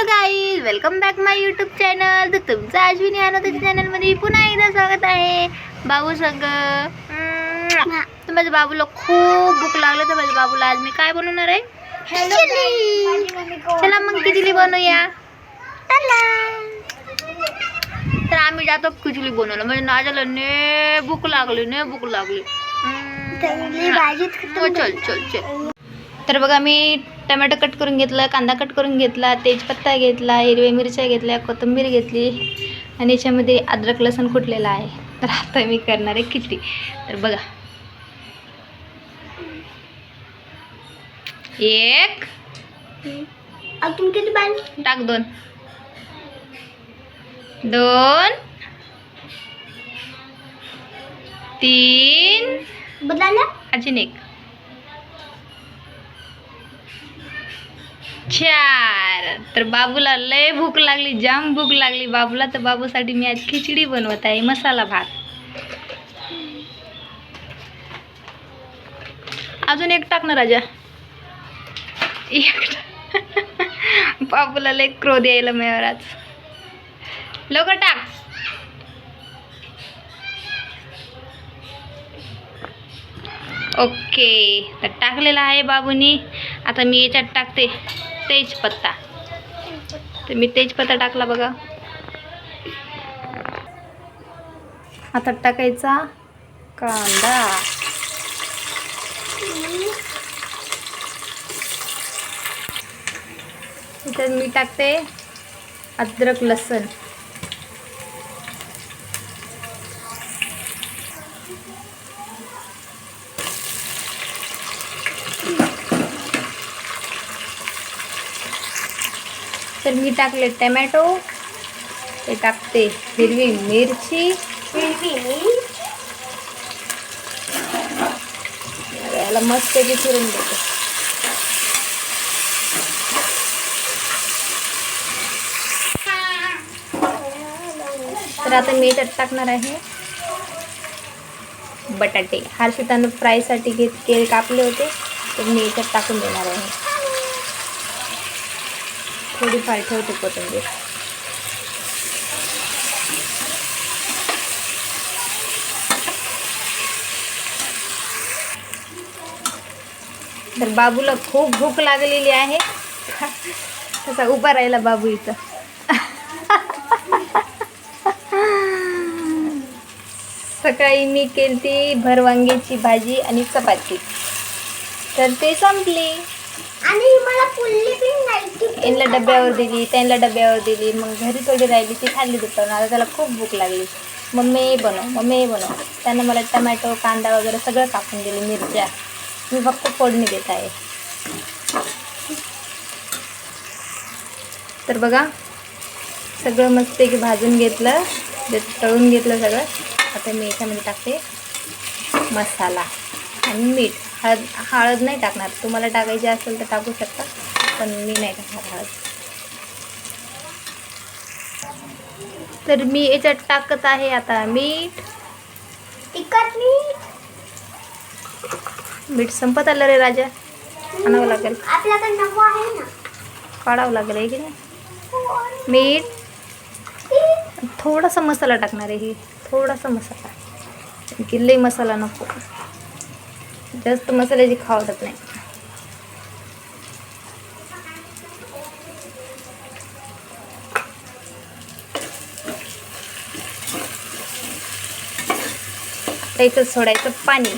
Hello guys welcome back my YouTube channel तर तुमचं अश्विनी आनंदाच्या चॅनलमध्ये पुन्हा एकदा स्वागत आहे. बाबू संग. तर माझ्या बाबूला खूप भूक लागलं तर माझ्या बाबूला आज मी काय बनवणार आहे? चला मग खिचडी बनवूया. तर आम्ही जातो खिचडी बनवलं म्हणजे नाजाला ने भूक लागली ने भूक लागली. हो, चल चल चल. तर बघा मी टमॅटो कट करून घेतला कांदा कट करून घेतला तेजपत्ता घेतला हिरव्या मिरच्या घेतल्या कोथिंबीर घेतली आणि याच्यामध्ये अद्रक लसूण कुटलेला आहे. तर आता मी करणार आहे खिचडी. तर बघा. एक. अजून किती पाणी टाक दोन. दोन. तीन. बदला अजून एक. चार तर बाबूला लय भूक लागली जाम भूक लागली. बाबूला तर बाबूसाठी मी आज खिचडी बनवत आहे मसाला भात. अजून एक टाक ना राजा. एक बाबूला लय क्रोध यायला मिळावर आज. लवकर टाक. ओके. तर टाकलेला आहे बाबूनी. आता मी याच्यात टाकते. तेजपत्ता. तर मी तेजपत्ता टाकला बघा. आता टाकायचा कांदा. इथं मी टाकते अद्रक लसण. तर मी टाकले टमॅटो. ते टाकते फिर भी मिर्ची. हिरवी मिरची याला मस्तपैकी फिरून देते. तर आता मी याच्यात टाकणार आहे बटाटे. हर्षितानं फ्रायसाठी घेत केळ कापले होते तर मी याच्यात टाकून देणार आहे. थोडीफार ठेवते कोथिंबीर. तर बाबूला खूप भूक लागलेली आहे. तसा उभा राहिला बाबू इथं. सकाळी मी केली भरवांग्याची भाजी आणि चपाती. तर ते संपली. यांना डब्यावर दिली त्यांना डब्यावर दिली. मग घरी थोडी राहिली ती खाल्ली दुपारून. आता त्याला खूप भूक लागली. मम्मी बनव मम्मी बनव. त्यानं मला टमॅटो कांदा वगैरे सगळं कापून दिली मिरच्या. मी फक्त फोडणी देत आहे. तर बघा सगळं मस्तपैकी भाजून घेतलं. तळून घेतलं सगळं. आता मी याच्यामध्ये टाकते मसाला आणि मीठ. हळद हळद नाही टाकणार. तुम्हाला टाकायची असेल तर टाकू शकता पण मी नाही टाकणार हळद. तर मी याच्यात टाकत आहे आता मीठ. तिखट मी मीठ संपत आलं रे राजा. आणावं लागेल. काढावं लागेल आहे की नाही? मीठ. थोडासा मसाला टाकणार आहे ही. थोडासा मसाला. की लई मसाला नको. जास्त मसाल्याची खावत नाही. त्याचं सोडायचं पाणी.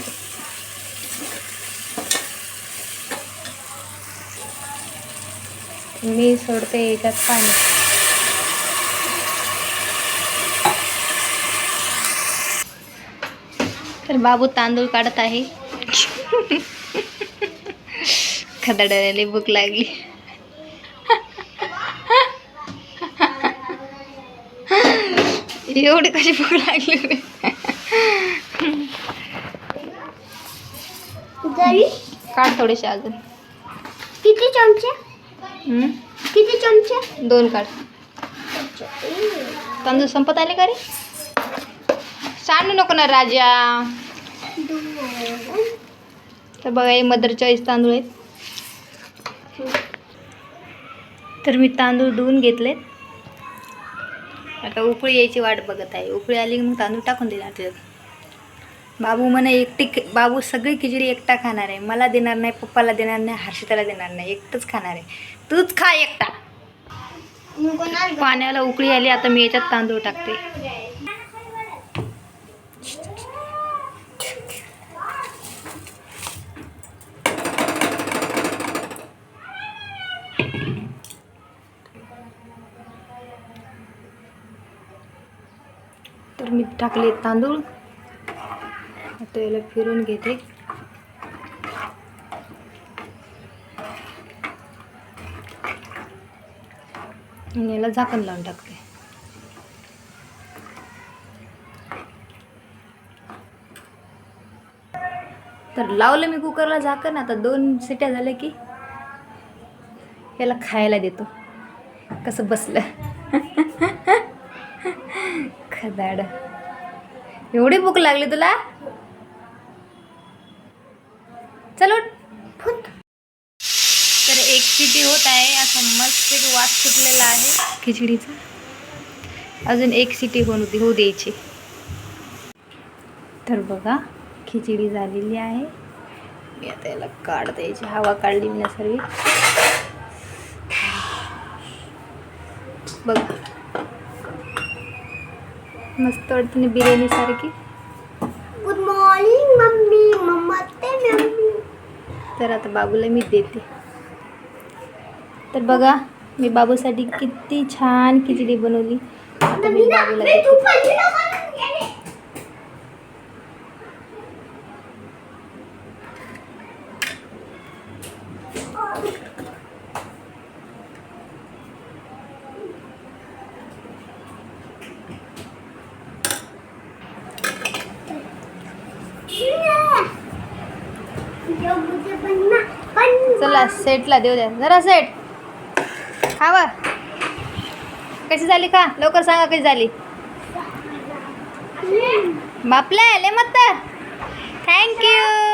मी सोडते याच्यात पाणी. तर बाबू तांदूळ काढत आहे. खदाडायला भूक लागली एवढी कशी भूक लागली काढ थोडेसे अजून किती चमचे? किती चमचे दोन काढ तांदूळ संपत आले का रे सांडू नको ना राजा तर बघा हे मदर चॉईस तांदूळ आहेत. तर मी तांदूळ धुवून घेतले आता उकळी यायची वाट बघत आहे. उकळी आली की मग तांदूळ टाकून देणार त्याच्यात. बाबू म्हणे एकटी बाबू सगळी खिचडी एकटा खाणार आहे. मला देणार नाही पप्पाला देणार नाही हर्षिताला देणार नाही. एकटंच खाणार आहे. तूच खा एकटा. पाण्याला उकळी आली आता मी याच्यात तांदूळ टाकते. तर मी टाकले तांदूळ. आता याला फिरून घेते. आणि याला झाकण लावून टाकते. तर लावलं मी कुकरला झाकण आता दोन सिट्या झाल्या की याला खायला देतो. कसं बसलं. खदाड एवढी भूक लागली तुला? चलो तर एक शिटी होत आहे असं मस्त वास सुटलेला आहे. खिचडीचा? अजून एक सिटी होऊन होऊ द्यायची. तर बघा खिचडी झालेली आहे. मी आता याला काढ द्यायची हवा काढली मी ना सर्व. बघा. मस्त वाटते ना बिर्याणी सारखी. Good morning mummy. मम्मा ते मम्मी. तर आता बाबूला मी देते. तर बघा मी बाबूसाठी किती छान खिचडी बनवली. आता मी बाबूला देते. सेटला देऊ द्या. जरा सेट खावा कशी झाली का लवकर सांगा कशी झाली. बापल्या आले मत थँक्यू